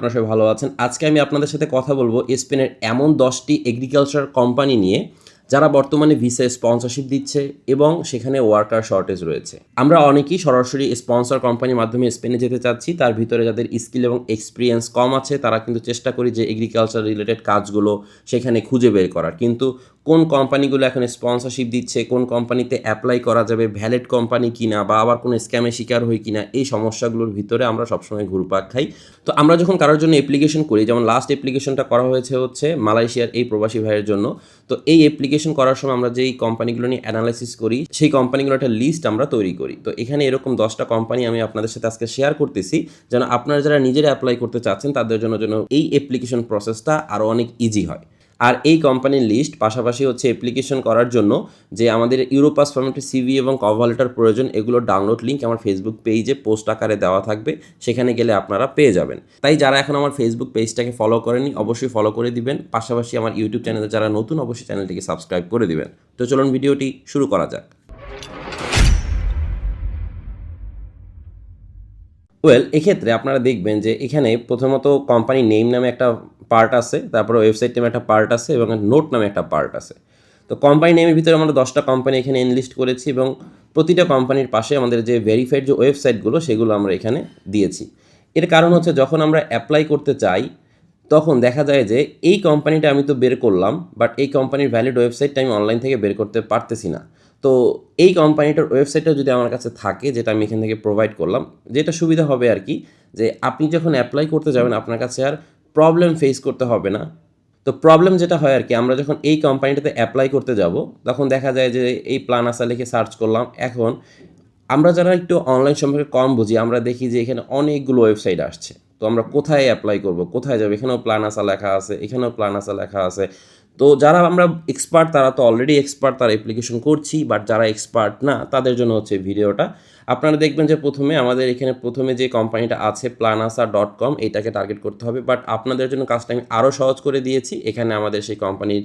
আপনারা সবাই ভালো আছেন। আজকে আমি আপনাদের সাথে কথা বলব স্পেনের এমন দশটি এগ্রিকালচার কোম্পানি নিয়ে। যারা বর্তমানে ভিসা স্পন্সরশিপ দিচ্ছে এবং সেখানে ওয়ার্কার শর্টেজ রয়েছে। আমরা অনেকেই সরাসরি স্পন্সর কোম্পানির মাধ্যমে স্পেনে যেতে চাচ্ছি, তার ভিতরে যাদের স্কিল এবং এক্সপিরিয়েন্স কম আছে, তারা কিন্তু চেষ্টা করি যে এগ্রিকালচার রিলেটেড কাজগুলো সেখানে খুঁজে বের করার। কিন্তু কোন কোম্পানিগুলো এখন স্পন্সরশিপ দিচ্ছে, কোন কোম্পানিতে অ্যাপ্লাই করা যাবে ভ্যালিড কোম্পানি কিনা বা আবার কোনো স্ক্যামে শিকার হই কিনা, এই সমস্যাগুলোর ভিতরে আমরা সবসময় ঘুরপাক খাই। তো আমরা যখন কারোর জন্য অ্যাপ্লিকেশন করি, যেমন লাস্ট অ্যাপ্লিকেশনটা করা হয়েছে হচ্ছে মালয়েশিয়ার এই প্রবাসী ভাইয়ের জন্য তো এই অ্যাপ্লিকেশন করার সময় আমরা যেই কোম্পানিগুলো নিয়ে অ্যানালাইসিস করি, সেই কোম্পানিগুলো একটা লিস্ট আমরা তৈরি করি। তো এখানে এরকম দশটা কোম্পানি আমি আপনাদের সাথে আজকে শেয়ার করতেছি, যেন আপনারা যারা নিজেরা অ্যাপ্লাই করতে চাচ্ছেন, তাদের জন্য যেন এই অ্যাপ্লিকেশন প্রসেসটা আরও অনেক ইজি হয়। আর এই কোম্পানির লিস্ট পাশাপাশি হচ্ছে অ্যাপ্লিকেশন করার জন্য যে আমাদের ইউরোপাস ফর্মেটের সিভি এবং কভার লেটার প্রয়োজন এগুলো ডাউনলোড লিঙ্ক আমার ফেসবুক পেজে পোস্ট আকারে দেওয়া থাকবে, সেখানে গেলে আপনারা পেয়ে যাবেন। তাই যারা এখন আমার ফেসবুক পেজটাকে ফলো করেনি অবশ্যই ফলো করে দিবেন, পাশাপাশি আমার ইউটিউব চ্যানেলে যারা নতুন, অবশ্যই চ্যানেলটিকে সাবস্ক্রাইব করে দিবেন। তো চলুন ভিডিওটি শুরু করা যাক। ওয়েল এক্ষেত্রে আপনারা দেখবেন যে এখানে প্রথমত কোম্পানি নেম নামে একটা পার্ট আছে, তারপরে ওয়েবসাইট নামে একটা পার্ট আছে এবং নোট নামে একটা পার্ট আছে। তো কোম্পানি নেমের ভিতরে আমরা দশটা কোম্পানি এখানে এনলিস্ট করেছি এবং প্রতিটা কোম্পানির পাশে আমাদের যে ভেরিফাইড যে ওয়েবসাইটগুলো সেগুলো আমরা এখানে দিয়েছি। এর কারণ হচ্ছে যখন আমরা অ্যাপ্লাই করতে চাই, তখন দেখা যায় যে এই কোম্পানিটা আমি তো বের করলাম বাট এই কোম্পানির ভ্যালিড ওয়েবসাইটটা আমি অনলাইন থেকে বের করতে পারতেছি না। তো এই কোম্পানিটার ওয়েবসাইটটা যদি আমার কাছে থাকে, যেটা আমি এখান থেকে প্রোভাইড করলাম, যেটা সুবিধা হবে আর কি, যে আপনি যখন অ্যাপ্লাই করতে যাবেন, আপনার কাছে আর প্রবলেম ফেস করতে হবে না। তো প্রবলেম যেটা হয় আর কি, আমরা যখন এই কোম্পানিটাতে অ্যাপ্লাই করতে যাব, তখন দেখা যায় যে এই প্ল্যান আসা লিখে সার্চ করলাম। এখন আমরা যারা একটু অনলাইন সম্পর্কে কম বুঝি, আমরা দেখি যে এখানে অনেকগুলো ওয়েবসাইট আসছে। তো আমরা কোথায় অ্যাপ্লাই করব, কোথায় যাব? এখানেও প্ল্যান আসা লেখা আছে, এখানেও প্ল্যান আসা লেখা আছে। তো যারা আমরা এক্সপার্ট তারা তো অলরেডি এক্সপার্ট তারা অ্যাপ্লিকেশন করছি বাট যারা এক্সপার্ট না, তাদের জন্য হচ্ছে ভিডিওটা। আপনারা দেখবেন যে প্রথমে আমাদের এখানে প্রথমে যে কোম্পানিটা আছে প্লানাসা ডট কম এইটাকে টার্গেট করতে হবে বাট আপনাদের জন্য কাজটা আমি আরও সহজ করে দিয়েছি। এখানে আমাদের সেই কোম্পানির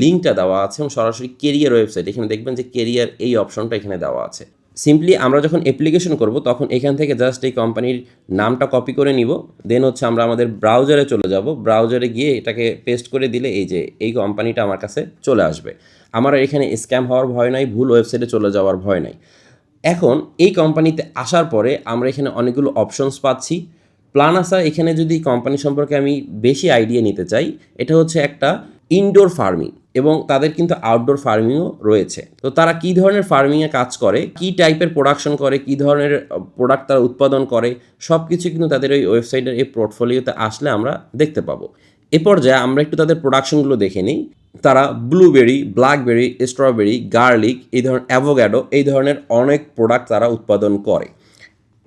লিঙ্কটা দেওয়া আছে এবং সরাসরি কেরিয়ার ওয়েবসাইট এখানে দেখবেন যে কেরিয়ার এই অপশনটা এখানে দেওয়া আছে। সিম্পলি আমরা যখন অ্যাপ্লিকেশন করব, তখন এখান থেকে জাস্ট এই কোম্পানির নামটা কপি করে নিব। দেন হচ্ছে আমরা আমাদের ব্রাউজারে চলে যাব। ব্রাউজারে গিয়ে এটাকে পেস্ট করে দিলে এই যে এই কোম্পানিটা আমার কাছে চলে আসবে। আমার এখানে স্ক্যাম হওয়ার ভয় নাই, ভুল ওয়েবসাইটে চলে যাওয়ার ভয় নাই। এখন এই কোম্পানিতে আসার পরে আমরা এখানে অনেকগুলো অপশনস পাচ্ছি। প্লানাসা এখানে যদি কোম্পানি সম্পর্কে আমি বেশি আইডিয়া নিতে চাই, এটা হচ্ছে একটা ইনডোর ফার্মিং এবং তাদের কিন্তু আউটডোর ফার্মিংও রয়েছে। তো তারা কী ধরনের ফার্মিংয়ে কাজ করে, কী টাইপের প্রোডাকশন করে, কী ধরনের প্রোডাক্ট তারা উৎপাদন করে সব কিছু কিন্তু তাদের ওই ওয়েবসাইটের এই পোর্টফোলিওতে আসলে আমরা দেখতে পাবো। এ পর্যায়ে আমরা একটু তাদের প্রোডাকশনগুলো দেখে নিই। তারা ব্লুবেরি ব্ল্যাকবেরি স্ট্রবেরি গার্লিক এই ধরনের অ্যাভোগ্যাডো এই ধরনের অনেক প্রোডাক্ট তারা উৎপাদন করে।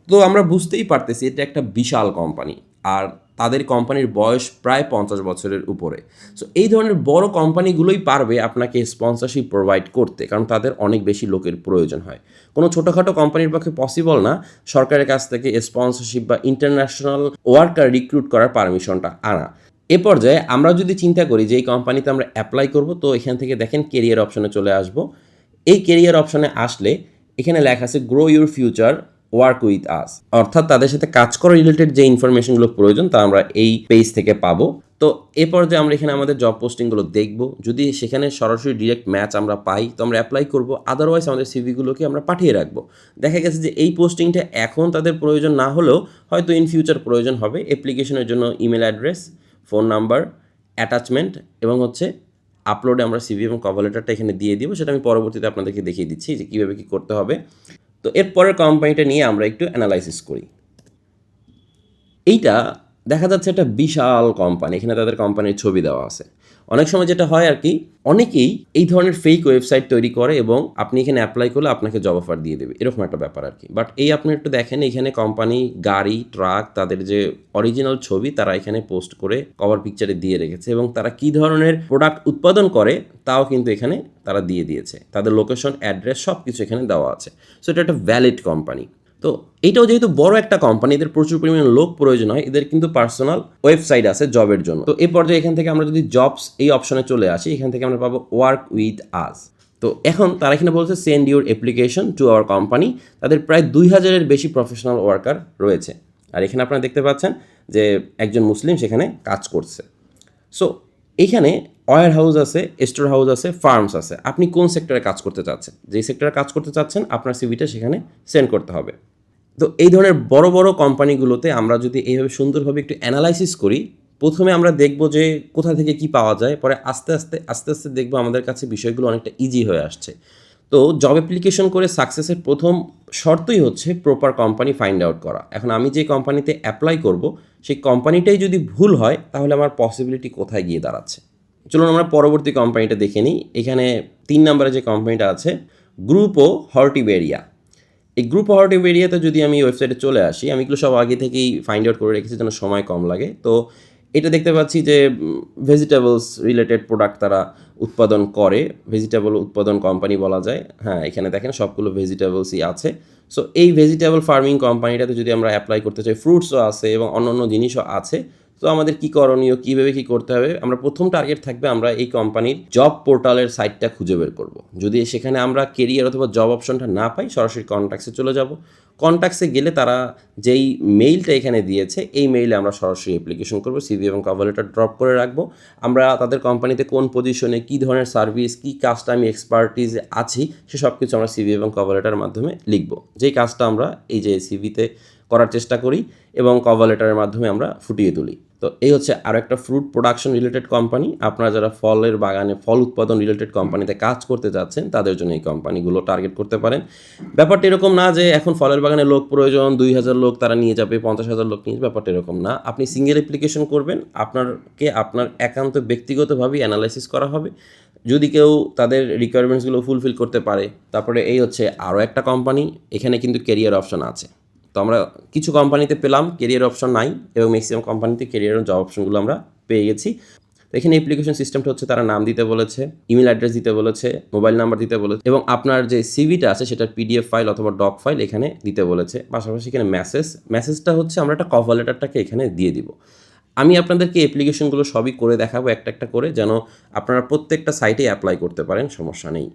তো আমরা বুঝতেই পারতেছি এটা একটা বিশাল কোম্পানি আর তাদের কোম্পানির বয়স প্রায় পঞ্চাশ বছরের উপরে। সো এই ধরনের বড় কোম্পানিগুলোই পারবে আপনাকে স্পন্সরশিপ প্রোভাইড করতে, কারণ তাদের অনেক বেশি লোকের প্রয়োজন হয়। কোনো ছোটোখাটো কোম্পানির পক্ষে পসিবল না, সরকারের কাছ থেকে স্পন্সরশিপ বা ইন্টারন্যাশনাল ওয়ার্কার রিক্রুট করার পারমিশনটা আনা। এ পর্যায়ে আমরা যদি চিন্তা করি যে, এই কোম্পানিতে আমরা অ্যাপ্লাই করব, তো এখান থেকে দেখেন কেরিয়ার অপশনে চলে আসব। এই কেরিয়ার অপশনে আসলে এখানে লেখা আছে grow your future work with us অর্থাৎ তাদের সাথে কাজ করা রিলেটেড যে ইনফরমেশনগুলো প্রয়োজন, তা আমরা এই পেজ থেকে পাবো। তো এ পর্যায়ে আমরা এখানে আমাদের জব পোস্টিংগুলো দেখব। যদি সেখানে সরাসরি ডিরেক্ট ম্যাচ আমরা পাই, তো আমরা অ্যাপ্লাই করব। আদারওয়াইজ আমাদের সিভিগুলোকে আমরা পাঠিয়ে রাখব। দেখা গেছে যে এই পোস্টিংটা এখন তাদের প্রয়োজন না হলেও হয়তো ইন ফিউচার প্রয়োজন হবে। অ্যাপ্লিকেশনের জন্য email address phone number attachment এবং হচ্ছে আপলোডে আমরা সিভি এবং কভার লেটারটা এখানে দিয়ে দিব। সেটা আমি পরবর্তীতে আপনাদেরকে দেখিয়ে দিচ্ছি যে কীভাবে কী করতে হবে। তো এরপরের কোম্পানিটা নিয়ে আমরা একটু অ্যানালাইসিস করি। এইটা দেখা যাচ্ছে একটা বিশাল কোম্পানি এখানে তাদের কোম্পানির ছবি দেওয়া আছে। অনেক সময় যেটা হয় আর কি, অনেকেই এই ধরনের ফেক ওয়েবসাইট তৈরি করে এবং আপনি এখানে অ্যাপ্লাই করলে আপনাকে জব অফার দিয়ে দেবে। এরকম একটা ব্যাপার আর কি। বাট এই আপনি একটু দেখেন, এখানে কোম্পানি গাড়ি ট্রাক তাদের যে অরিজিনাল ছবি, তারা এখানে পোস্ট করে কভার পিকচারে দিয়ে রেখেছে এবং তারা কি ধরনের প্রোডাক্ট উৎপাদন করে, তাও কিন্তু এখানে তারা দিয়ে দিয়েছে। তাদের লোকেশন অ্যাড্রেস সব কিছু এখানে দেওয়া আছে। সো এটা একটা ভ্যালিড কোম্পানি তো এটাও যেহেতু বড় একটা কোম্পানি এদের প্রচুর পরিমাণে লোক প্রয়োজন হয়, এদের কিন্তু পার্সোনাল ওয়েবসাইট আছে জবের জন্য। তো এই পর্যায়ে এখান থেকে আমরা যদি জবস এই অপশনে চলে আসি, এখান থেকে আমরা পাবো ওয়ার্ক উইথ আস তো এখন তারা এখানে বলছে send your application to our company তাদের প্রায় দুই হাজারের বেশি প্রফেশনাল ওয়ার্কার রয়েছে। আর এখানে আপনারা দেখতে পাচ্ছেন যে একজন মুসলিম সেখানে কাজ করছে। সো এইখানে ওয়ার হাউস আছে, স্টোর হাউস আছে, ফার্মস আছে। আপনি কোন সেক্টরে কাজ করতে চাচ্ছেন? যেই সেক্টরে কাজ করতে চাচ্ছেন, আপনার সিভিটা সেখানে সেন্ড করতে হবে। তো এই ধরনের বড় বড় কোম্পানিগুলোতে আমরা যদি এইভাবে সুন্দরভাবে একটু অ্যানালাইসিস করি, প্রথমে আমরা দেখব যে কোথা থেকে কি পাওয়া যায়, পরে আস্তে আস্তে আস্তে আস্তে দেখব আমাদের কাছে বিষয়গুলো অনেকটা ইজি হয়ে আসছে। তো জব অ্যাপ্লিকেশন করে সাকসেসের প্রথম শর্তই হচ্ছে প্রপার কোম্পানি ফাইন্ড আউট করা। এখন আমি যে কোম্পানিতে অ্যাপ্লাই করব, সেই কোম্পানিটাই যদি ভুল হয়, তাহলে আমার পসিবিলিটি কোথায় গিয়ে দাঁড়াচ্ছে? চলুন আমরা পরবর্তী কোম্পানিটা দেখে নিই। এখানে তিন নম্বরে যে কোম্পানিটা আছে গ্রুপ ও হর্টিবেরিয়া এই গ্রুপ হর্টিবেরিয়াতে যদি আমি ওয়েবসাইটে চলে আসি, আমি এগুলো সব আগে থেকেই ফাইন্ড আউট করে রেখেছি যেন সময় কম লাগে। তো এটা দেখতে পাচ্ছি যে ভেজিটেবলস রিলেটেড প্রোডাক্ট তারা উৎপাদন করে। ভেজিটেবল উৎপাদন কোম্পানি বলা যায়। হ্যাঁ এখানে দেখেন সবগুলো ভেজিটেবলসই আছে। সো এই ভেজিটেবল ফার্মিং কোম্পানিটাতে যদি আমরা অ্যাপ্লাই করতে চাই ফ্রুটসও আছে এবং অন্য অন্য জিনিসও আছে। তো আমাদের কী করণীয় কীভাবে কী করতে হবে? আমরা প্রথম টার্গেট থাকবে আমরা এই কোম্পানির জব পোর্টালের সাইটটা খুঁজে বের করব। যদি সেখানে আমরা কেরিয়ার অথবা জব অপশনটা না পাই, সরাসরি কন্ট্যাক্টসে চলে যাব। কন্ট্যাক্টসে গেলে তারা যেই মেইলটা এখানে দিয়েছে, এই মেইলে আমরা সরাসরি অ্যাপ্লিকেশন করব সিভি এবং কভার লেটার ড্রপ করে রাখব। আমরা তাদের কোম্পানিতে কোন পজিশনে কী ধরনের সার্ভিস কী কাজটা আমি এক্সপার্টিস আছি, সে সব কিছু আমরা সিভি এবং কভার লেটারের মাধ্যমে লিখব। যেই কাজটা আমরা এই যে সিভিতে করার চেষ্টা করি এবং কভার লেটারের মাধ্যমে আমরা ফুটিয়ে তুলি। তো এই হচ্ছে আরও একটা ফ্রুট প্রোডাকশন রিলেটেড কোম্পানি আপনারা যারা ফলের বাগানে, ফল উৎপাদন রিলেটেড কোম্পানিতে কাজ করতে যাচ্ছেন, তাদের জন্য এই কোম্পানিগুলো টার্গেট করতে পারেন। ব্যাপারটা এরকম না যে এখন ফলের বাগানে লোক প্রয়োজন, দুই হাজার লোক তারা নিয়ে যাবে, পঞ্চাশ হাজার লোক নিয়ে যাবে, ব্যাপারটা এরকম না। আপনি সিঙ্গেল অ্যাপ্লিকেশন করবেন, আপনারকে আপনার একান্ত ব্যক্তিগতভাবেই অ্যানালাইসিস করা হবে। যদি কেউ তাদের রিকোয়ারমেন্টসগুলো ফুলফিল করতে পারে, তারপরে এই হচ্ছে আরও একটা কোম্পানি এখানে কিন্তু কেরিয়ার অপশন আছে। তো আমরা কিছু কোম্পানিতে পেলাম কেরিয়ার অপশন নাই এবং ম্যাক্সিমাম কোম্পানিতে কেরিয়ার জব অপশনগুলো আমরা পেয়ে গেছি। এখানে অ্যাপ্লিকেশন সিস্টেমটা হচ্ছে তারা নাম দিতে বলেছে ইমেল অ্যাড্রেস দিতে বলেছে মোবাইল নাম্বার দিতে বলেছে এবং আপনার যে সিভিটা আছে সেটার পিডিএফ ফাইল অথবা ডক ফাইল এখানে দিতে বলেছে। পাশাপাশি এখানে মেসেজ মেসেজটা হচ্ছে আমরা একটা কভার লেটারটাকে এখানে দিয়ে দিব। আমি আপনাদেরকে অ্যাপ্লিকেশনগুলো সবই করে দেখাবো একটা একটা করে যেন আপনারা প্রত্যেকটা সাইটে অ্যাপ্লাই করতে পারেন, সমস্যা নেই।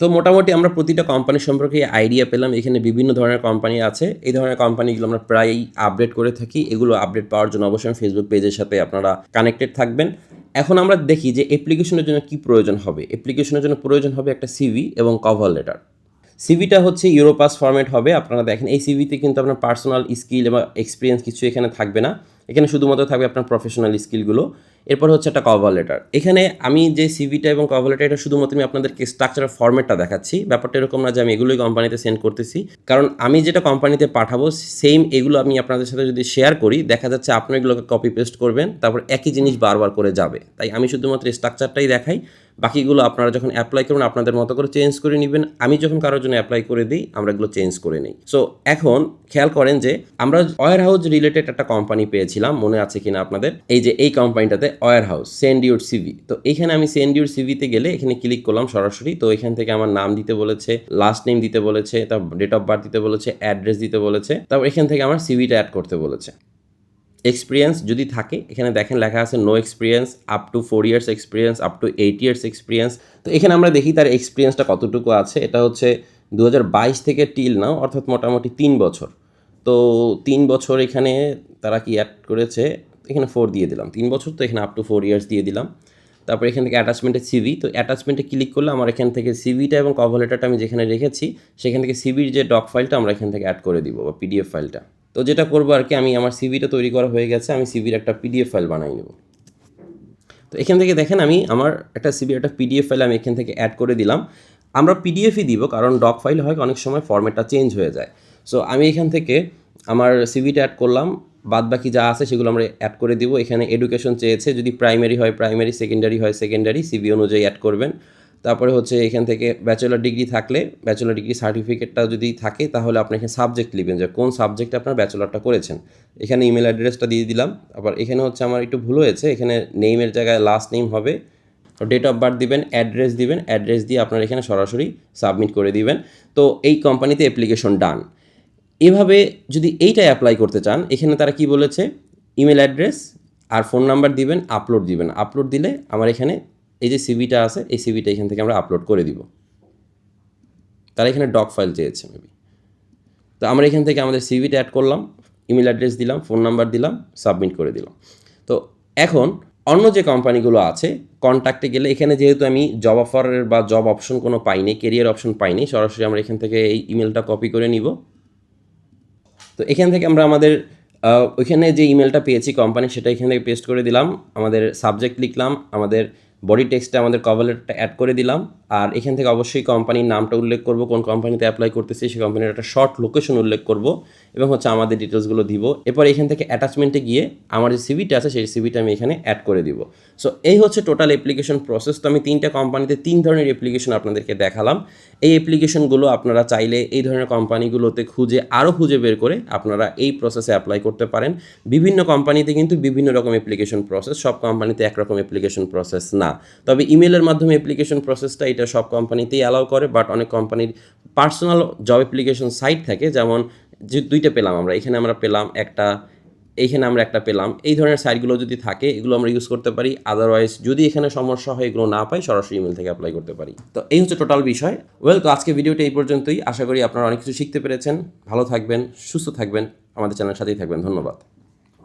তো মোটামুটি আমরা প্রতিটা কোম্পানি সম্পর্কে আইডিয়া পেলাম। এখানে বিভিন্ন ধরনের কোম্পানি আছে। এই ধরনের কোম্পানিগুলো আমরা প্রায়ই আপডেট করে থাকি। এগুলো আপডেট পাওয়ার জন্য অবশ্যই ফেসবুক পেজের সাথে আপনারা কানেক্টেড থাকবেন। এখন আমরা দেখি যে অ্যাপ্লিকেশনের জন্য কি প্রয়োজন হবে। অ্যাপ্লিকেশনের জন্য প্রয়োজন হবে একটা সিভি এবং কভার লেটার সিভিটা হচ্ছে ইউরোপাস ফরম্যাট হবে। আপনারা দেখেন, এই সিভিতে কিন্তু আপনার পার্সোনাল স্কিল এবং এক্সপিরিয়েন্স কিছু এখানে থাকবে না। এখানে শুধুমাত্র থাকবে আপনার প্রফেশনাল স্কিলগুলো এরপর হচ্ছে একটা কভার লেটার এখানে আমি যে সিভিটা এবং কভার লেটার এটা শুধুমাত্র আমি আপনাদেরকে স্ট্রাকচার ফর্মেটটা দেখাচ্ছি। ব্যাপারটা এরকম না যে আমি এগুলোই কোম্পানিতে সেন্ড করতেছি। কারণ আমি যেটা কোম্পানিতে পাঠাবো সেম এগুলো আমি আপনাদের সাথে যদি শেয়ার করি, দেখা যাচ্ছে আপনি এগুলোকে কপি পেস্ট করবেন, তারপর একই জিনিস বারবার করে যাবে। তাই আমি শুধুমাত্র স্ট্রাকচারটাই দেখাই। বাকিগুলো আপনারা যখন অ্যাপ্লাই করবেন, আপনাদের মতো করে চেঞ্জ করে নেবেন। আমি যখন কারোর জন্য অ্যাপ্লাই করে দিই, আমরা এগুলো চেঞ্জ করে নিই। সো এখন খেয়াল করেন যে আমরা ওয়ার হাউস রিলেটেড একটা কোম্পানি পেয়েছিলাম, মনে আছে কিনা আপনাদের? এই যে এই কোম্পানিটাতে warehouse, send your CV. তো এখানে আমি সেন্ড ইউর সিভিতে গেলে এখানে ক্লিক করলাম সরাসরি। তো এখান থেকে আমার নাম দিতে বলেছে লাস্ট নেম দিতে বলেছে, তারপর ডেট অফ বার্থ দিতে বলেছে অ্যাড্রেস দিতে বলেছে, তারপর এখান থেকে আমার সিভিটা অ্যাড করতে বলেছে। এক্সপিরিয়েন্স যদি থাকে, এখানে দেখেন লেখা আছে no experience up to four years experience up to eight years experience তো এখানে আমরা দেখি তার এক্সপিরিয়েন্সটা কতটুকু আছে। এটা হচ্ছে দু হাজার বাইশ থেকে টিল নাও অর্থাৎ মোটামুটি তিন বছর। তো তিন বছর এখানে তারা কি অ্যাড করেছে? এখানে ফোর দিয়ে দিলাম। তিন বছর তো এখানে আপ টু ফোর ইয়ার্স দিয়ে দিলাম। তারপর এখান থেকে অ্যাটাচমেন্টে সিভি তো অ্যাটাচমেন্টে ক্লিক করলে আমার এখান থেকে সিভিটা এবং কভার লেটারটা আমি যেখানে রেখেছি, সেখান থেকে সিভির যে ডক ফাইলটা আমরা এখান থেকে অ্যাড করে দিব বা পিডিএফ ফাইলটা তো যেটা করব আর কি, আমি আমার সিভিটা তৈরি করা হয়ে গেছে, আমি সিভির একটা পিডিএফ ফাইল বানাই নেব। তো এখান থেকে দেখেন আমি আমার একটা সিভির একটা পিডিএফ ফাইল আমি এখান থেকে অ্যাড করে দিলাম। আমরা পিডিএফই দিব, কারণ ডক ফাইল হয় অনেক সময় ফর্মেটটা চেঞ্জ হয়ে যায়। সো আমি এখান থেকে আমার সিভিটা অ্যাড করলাম বাদ বাকি যা আছে সেগুলো আমরা অ্যাড করে দিব। এখানে এডুকেশন চেয়েছে, যদি প্রাইমারি হয় প্রাইমারি সেকেন্ডারি হয় সেকেন্ডারি সিভি অনুযায়ী অ্যাড করবেন। তারপরে হচ্ছে এখান থেকে ব্যাচেলার ডিগ্রি থাকলে ব্যাচেলার ডিগ্রি সার্টিফিকেটটা যদি থাকে, তাহলে আপনি এখানে সাবজেক্ট লিখবেন যে কোন সাবজেক্টে আপনার ব্যাচেলারটা করেছেন। এখানে ইমেল অ্যাড্রেসটা দিয়ে দিলাম। আবার এখানে হচ্ছে আমার একটু ভুল হয়েছে, এখানে নেইমের জায়গায় লাস্ট নেম হবে। ডেট অফ বার্থ দিবেন অ্যাড্রেস দিবেন অ্যাড্রেস দিয়ে আপনার এখানে সরাসরি সাবমিট করে দিবেন। তো এই কোম্পানিতে অ্যাপ্লিকেশন ডান এভাবে যদি এইটাই অ্যাপ্লাই করতে চান, এখানে তারা কি বলেছে? ইমেল অ্যাড্রেস আর ফোন নাম্বার দিবেন আপলোড দিবেন। আপলোড দিলে আমার এখানে এই যে সিভিটা আছে, এই সিভিটা এখান থেকে আমরা আপলোড করে দিব। তারা এখানে ডক ফাইল চেয়েছে মেবি তো আমরা এখান থেকে আমাদের সিভিটা অ্যাড করলাম ইমেল অ্যাড্রেস দিলাম ফোন নাম্বার দিলাম সাবমিট করে দিলাম। তো এখন অন্য যে কোম্পানিগুলো আছে কন্ট্যাক্টে গেলে এখানে যেহেতু আমি জব অফারের বা জব অপশন কোনো পাইনি কেরিয়ার অপশন পাইনি, সরাসরি আমরা এখান থেকে এই ইমেলটা কপি করে নিব। তো এখান থেকে আমরা আমাদের ওইখানে যে ইমেলটা পেয়েছি কোম্পানি সেটা এখান থেকে পেস্ট করে দিলাম। আমাদের সাবজেক্ট লিখলাম, আমাদের বডি টেক্সটে আমাদের কভার লেটারটা অ্যাড করে দিলাম। আর এখান থেকে অবশ্যই কোম্পানির নামটা উল্লেখ করব, কোন কোম্পানিতে অ্যাপ্লাই করতেছি সেই কোম্পানির একটা শর্ট লোকেশন উল্লেখ করব এবং হচ্ছে আমাদের ডিটেলসগুলো দিব। এরপর এখান থেকে অ্যাটাচমেন্টে গিয়ে আমার যে সিভিটা আছে, সেই সিভিটা আমি এখানে অ্যাড করে দিব। সো এই হচ্ছে টোটাল অ্যাপ্লিকেশন প্রসেস তো আমি তিনটা কোম্পানিতে তিন ধরনের অ্যাপ্লিকেশন আপনাদেরকে দেখালাম। এই অ্যাপ্লিকেশনগুলো আপনারা চাইলে এই ধরনের কোম্পানিগুলোতে খুঁজে আরও খুঁজে বের করে আপনারা এই প্রসেসে অ্যাপ্লাই করতে পারেন। বিভিন্ন কোম্পানিতে কিন্তু বিভিন্ন রকম অ্যাপ্লিকেশন প্রসেস সব কোম্পানিতে একরকম অ্যাপ্লিকেশন প্রসেস না। তবে ইমেলের মাধ্যমে অ্যাপ্লিকেশন প্রসেসটা এটা সব কোম্পানিতেই অ্যালাউ করে বাট অনেক কোম্পানির পার্সোনাল জব অ্যাপ্লিকেশন সাইট থাকে। যেমন যে দুইটা পেলাম আমরা, এখানে আমরা পেলাম একটা, এইখানে আমরা একটা পেলাম। এই ধরনের সাইটগুলো যদি থাকে, এগুলো আমরা ইউজ করতে পারি। আদারওয়াইজ যদি এখানে সমস্যা হয়, এগুলো না পাই, সরাসরি ইমেল থেকে অ্যাপ্লাই করতে পারি। তো এই হচ্ছে টোটাল বিষয়। ওয়েল তো আজকে ভিডিওটা এই পর্যন্তই। আশা করি আপনারা অনেক কিছু শিখতে পেরেছেন। ভালো থাকবেন, সুস্থ থাকবেন। আমাদের চ্যানেলের সাথেই থাকবেন। ধন্যবাদ।